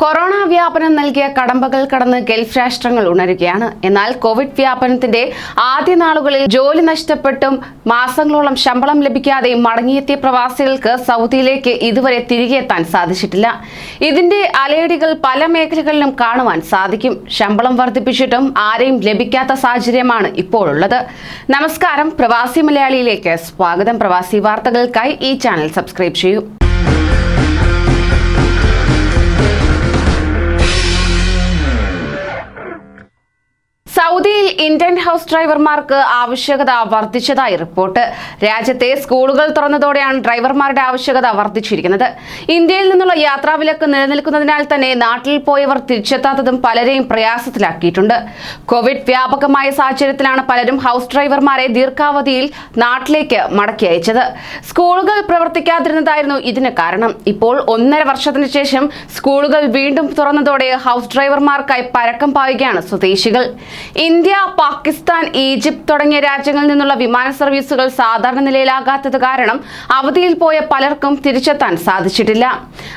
Corona വ്യാപനം നൽകിയ കടമ്പകൾ കടന്ന് ഗൾഫ് രാഷ്ട്രങ്ങൾ ഉണരുകയാണ്. എന്നാൽ കോവിഡ് വ്യാപനത്തിന്റെ ആദ്യ നാളുകളിൽ ജോലി നഷ്ടപ്പെട്ടും മാസങ്ങളോളം ശമ്പളം ലഭിക്കാതെ മടങ്ങിയെത്തിയ പ്രവാസികൾക്ക് സൗദിയിലേക്ക് ഇതുവരെ തിരികെ എത്താൻ സാധിച്ചിട്ടില്ല. ഇതിന്റെ അലയടികൾ പല മേഖലകളിലും കാണുവാൻ സാധിക്കും. ശമ്പളം വർദ്ധിപ്പിച്ചിട്ടും ആരെയും ലഭിക്കാത്ത സാഹചര്യമാണ് ഇപ്പോഴുള്ളത്. നമസ്കാരം. പ്രവാസി മലയാളിയിലേക്ക് സ്വാഗതം. പ്രവാസി വാർത്തകൾക്കായി ഈ ചാനൽ സബ്സ്ക്രൈബ് ചെയ്യൂ. ഇന്ത്യൻ ഹൗസ് ഡ്രൈവർമാർക്ക് ആവശ്യകത വർദ്ധിച്ചതായി റിപ്പോർട്ട്. രാജ്യത്തെ സ്കൂളുകൾ തുറന്നതോടെയാണ് ഡ്രൈവർമാരുടെ ആവശ്യകത വർദ്ധിച്ചിരിക്കുന്നത്. ഇന്ത്യയിൽ നിന്നുള്ള യാത്രാവിലക്ക് നിലനിൽക്കുന്നതിനാൽ തന്നെ നാട്ടിൽ പോയവർ തിരിച്ചെത്താത്തതും പലരെയും പ്രയാസത്തിലാക്കിയിട്ടുണ്ട്. കോവിഡ് വ്യാപകമായ സാഹചര്യത്തിലാണ് പലരും ഹൗസ് ഡ്രൈവർമാരെ ദീർഘാവധിയിൽ നാട്ടിലേക്ക് മടക്കി അയച്ചത്. സ്കൂളുകൾ പ്രവർത്തിക്കാതിരുന്നതായിരുന്നു ഇതിന് കാരണം. ഇപ്പോൾ ഒന്നര വർഷത്തിന് ശേഷം സ്കൂളുകൾ വീണ്ടും തുറന്നതോടെ ഹൗസ് ഡ്രൈവർമാർക്കായി പരക്കം പായുകയാണ് സ്വദേശികൾ. ഇന്ത്യ പാകിസ്ഥാൻ ഈജിപ്ത് തുടങ്ങിയ രാജ്യങ്ങളിൽ നിന്നുള്ള വിമാന സർവീസുകൾ സാധാരണ നിലയിലാകാത്തത് കാരണം അവധിയിൽ പോയ പലർക്കും തിരിച്ചെത്താൻ സാധിച്ചിട്ടില്ല.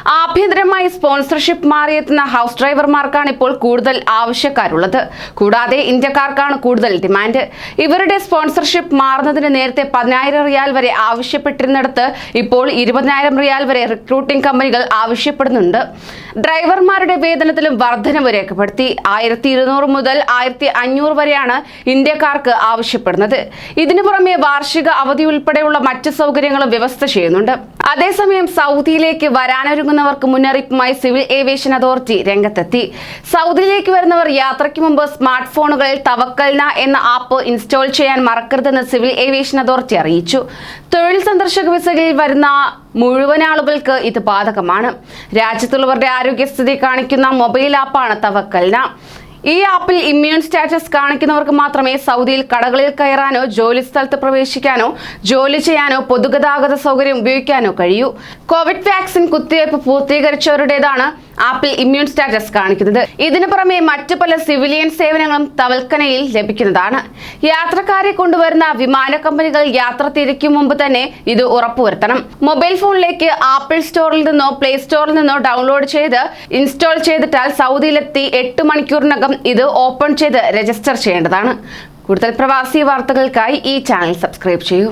ആഭ്യന്തരമായി സ്പോൺസർഷിപ്പ് മാറിയെത്തുന്ന ഹൗസ് ഡ്രൈവർമാർക്കാണ് ഇപ്പോൾ കൂടുതൽ ആവശ്യക്കാരുള്ളത്. കൂടാതെ ഇന്ത്യക്കാർക്കാണ് കൂടുതൽ ഡിമാൻഡ്. ഇവരുടെ സ്പോൺസർഷിപ്പ് മാറുന്നതിന് നേരത്തെ പതിനായിരം റിയാൽ വരെ ആവശ്യപ്പെട്ടിരുന്നിടത്ത് ഇപ്പോൾ ഇരുപതിനായിരം റിയാൽ വരെ റിക്രൂട്ടിംഗ് കമ്പനികൾ ആവശ്യപ്പെടുന്നുണ്ട്. ഡ്രൈവർമാരുടെ വേതനത്തിലും വർധനവ് രേഖപ്പെടുത്തി. ആയിരത്തി മുതൽ ആയിരത്തി അഞ്ഞൂറ് വരെയാണ് ഇന്ത്യക്കാർക്ക് ആവശ്യപ്പെടുന്നത്. ഇതിനു പുറമെ വാർഷിക അവധി ഉൾപ്പെടെയുള്ള മറ്റ് സൗകര്യങ്ങളും വ്യവസ്ഥ ചെയ്യുന്നുണ്ട്. അതേസമയം സൗദിയിലേക്ക് വരാനൊരുങ്ങുന്നവർക്ക് മുന്നറിയിപ്പുമായി സിവിൽ ഏവിയേഷൻ അതോറിറ്റി രംഗത്തെത്തി. സൗദിയിലേക്ക് വരുന്നവർ യാത്രയ്ക്ക് മുമ്പ് സ്മാർട്ട് ഫോണുകളിൽ തവക്കൽന എന്ന ആപ്പ് ഇൻസ്റ്റാൾ ചെയ്യാൻ മറക്കരുതെന്ന് സിവിൽ ഏവിയേഷൻ അതോറിറ്റി അറിയിച്ചു. തൊഴിൽ സന്ദർശക വിസകളിൽ വരുന്ന മുഴുവൻ ആളുകൾക്ക് ഇത് ബാധകമാണ്. രാജ്യത്തുള്ളവരുടെ ആരോഗ്യസ്ഥിതി കാണിക്കുന്ന മൊബൈൽ ആപ്പാണ് തവക്കൽന. ഈ ആപ്പിൽ ഇമ്മ്യൂൺ സ്റ്റാറ്റസ് കാണിക്കുന്നവർക്ക് മാത്രമേ സൗദിയിൽ കടകളിൽ കയറാനോ ജോലി സ്ഥലത്ത് പ്രവേശിക്കാനോ ജോലി ചെയ്യാനോ പൊതുഗതാഗത സൗകര്യം ഉപയോഗിക്കാനോ കഴിയൂ. കോവിഡ് വാക്സിൻ കുത്തിവയ്പ് പൂർത്തീകരിച്ചവരുടേതാണ് ആപ്പിൽ ഇമ്മ്യൂൺ സ്റ്റാറ്റസ് കാണിക്കുന്നത്. ഇതിനു പുറമെ മറ്റു പല സിവിലിയൻ സേവനങ്ങളും തവൽക്കനയിൽ ലഭിക്കുന്നതാണ്. യാത്രക്കാരെ കൊണ്ടുവരുന്ന വിമാന കമ്പനികൾ യാത്ര തിരിക്കും മുമ്പ് തന്നെ ഇത് ഉറപ്പുവരുത്തണം. മൊബൈൽ ഫോണിലേക്ക് ആപ്പിൾ സ്റ്റോറിൽ നിന്നോ പ്ലേ സ്റ്റോറിൽ നിന്നോ ഡൗൺലോഡ് ചെയ്ത് ഇൻസ്റ്റാൾ ചെയ്തിട്ടാൽ സൗദിയിലെത്തി എട്ട് മണിക്കൂറിനകം ഇത് ഓപ്പൺ ചെയ്ത് രജിസ്റ്റർ ചെയ്യേണ്ടതാണ്. കൂടുതൽ പ്രവാസി വാർത്തകൾക്കായി ഈ ചാനൽ സബ്സ്ക്രൈബ് ചെയ്യൂ.